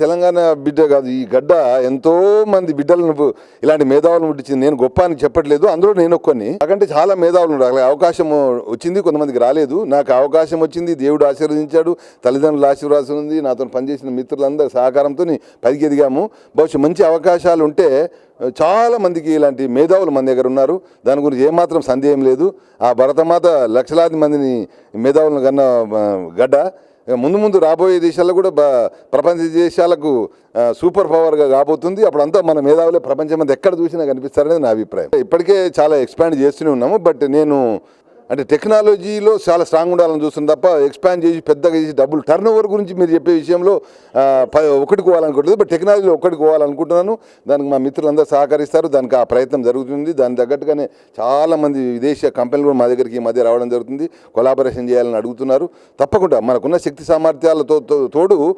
తెలంగాణ బిడ్డ కాదు ఈ గడ్డ ఎంతో మంది బిడ్డలను ఇలాంటి మేధావులను పుట్టించింది. నేను గొప్ప అని చెప్పట్లేదు. అందులో నేను ఒక్కని నాకంటే చాలా మేధావులు ఉన్నారు. అలాగే అవకాశం వచ్చింది కొంతమందికి రాలేదు. నాకు అవకాశం వచ్చింది దేవుడు ఆశీర్వదించాడు తల్లిదండ్రులు ఆశీర్వాదం ఉంది నాతో పనిచేసిన మిత్రులందరి సహకారంతో పైకి ఎదిగాము. బహుశా మంచి అవకాశాలు ఉంటే చాలా మందికి ఇలాంటి మేధావులు మన దగ్గర ఉన్నారు. దాని గురించి ఏమాత్రం సందేహం లేదు. ఆ భరతమాత లక్షలాది మందిని మేధావులను కన్న గడ్డ. ముందు ముందు రాబోయే దేశాల్లో కూడా ప్రపంచ దేశాలకు సూపర్ పవర్గా కాబోతుంది. అప్పుడంతా మన మేధావులే ప్రపంచం అంతా ఎక్కడ చూసినా కనిపిస్తారనేది నా అభిప్రాయం. ఇప్పటికే చాలా ఎక్స్పాండ్ చేస్తూనే ఉన్నాము. బట్ నేను అంటే టెక్నాలజీలో చాలా స్ట్రాంగ్ ఉండాలని చూస్తుంది తప్ప ఎక్స్పాండ్ చేసి పెద్దగా చేసి డబ్బులు టర్న్ ఓవర్ గురించి మీరు చెప్పే విషయంలో ఒకటి ప- బట్ టెక్నాలజీలో ఒకటి పోవాలనుకుంటున్నాను దానికి మా మిత్రులందరూ సహకరిస్తారు. దానికి ఆ ప్రయత్నం జరుగుతుంది. దాని తగ్గట్టుగానే చాలామంది విదేశీ కంపెనీలు కూడా మా దగ్గరికి ఈ మధ్య రావడం జరుగుతుంది. కొలాబరేషన్ చేయాలని అడుగుతున్నారు. తప్పకుండా మనకున్న శక్తి సామర్థ్యాలతో తోడు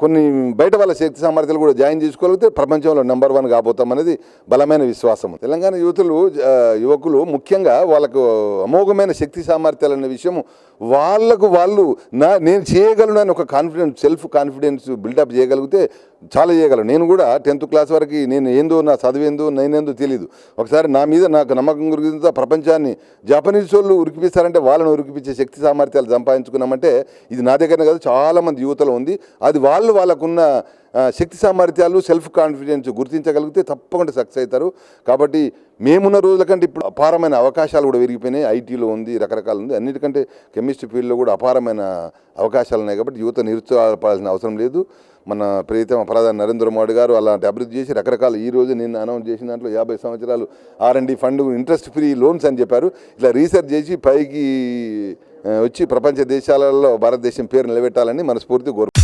కొన్ని బయట వాళ్ళ శక్తి సామర్థ్యాలు కూడా జాయిన్ చేసుకోగలిగితే ప్రపంచంలో నెంబర్ వన్ కాబోతాం అనేది బలమైన విశ్వాసం తెలంగాణ యువతులు యువకులు ముఖ్యంగా వాళ్ళకు అమోఘమైన శక్తి సామర్థ్యాలు అనే విషయం వాళ్ళకు వాళ్ళు నా నేను చేయగలను అని ఒక కాన్ఫిడెన్స్ సెల్ఫ్ కాన్ఫిడెన్స్ బిల్డప్ చేయగలిగితే చాలా చేయగలను. నేను కూడా టెన్త్ క్లాస్ వరకు నేను ఏందో నా చదివేందో నేనేందో తెలియదు ఒకసారి నా మీద నాకు నమ్మకం గురించి ప్రపంచాన్ని జపనీస్ వాళ్ళు ఉరికిపిస్తారంటే వాళ్ళని ఉరికిపించే శక్తి సామర్థ్యాలు సంపాదించుకున్నామంటే ఇది నా దగ్గరనే కాదు చాలామంది యువతలో ఉంది. అది వాళ్ళు వాళ్ళకున్న శక్తి సామర్థ్యాలు సెల్ఫ్ కాన్ఫిడెన్స్ గుర్తించగలిగితే తప్పకుండా సక్సెస్ అవుతారు. కాబట్టి మేమున్న రోజుల కంటే ఇప్పుడు అపారమైన అవకాశాలు కూడా పెరిగిపోయినాయి. ఐటీలో ఉంది రకరకాలు ఉంది. అన్నిటికంటే కెమిస్ట్రీ ఫీల్డ్లో కూడా అపారమైన అవకాశాలు ఉన్నాయి కాబట్టి యువత నిరుత్సాహపడాల్సిన అవసరం లేదు. మన ప్రీతమ ప్రధాని నరేంద్ర మోడీ గారు అలాంటి అభివృద్ధి చేసి రకరకాల ఈ రోజు నిన్న అనౌన్స్ చేసిన దాంట్లో యాభై సంవత్సరాలు ఆర్ ఫండ్ ఇంట్రెస్ట్ ఫ్రీ లోన్స్ అని చెప్పారు. ఇలా రీసెర్చ్ చేసి పైకి వచ్చి ప్రపంచ దేశాలలో భారతదేశం పేరు నిలబెట్టాలని మనస్ఫూర్తి కోరు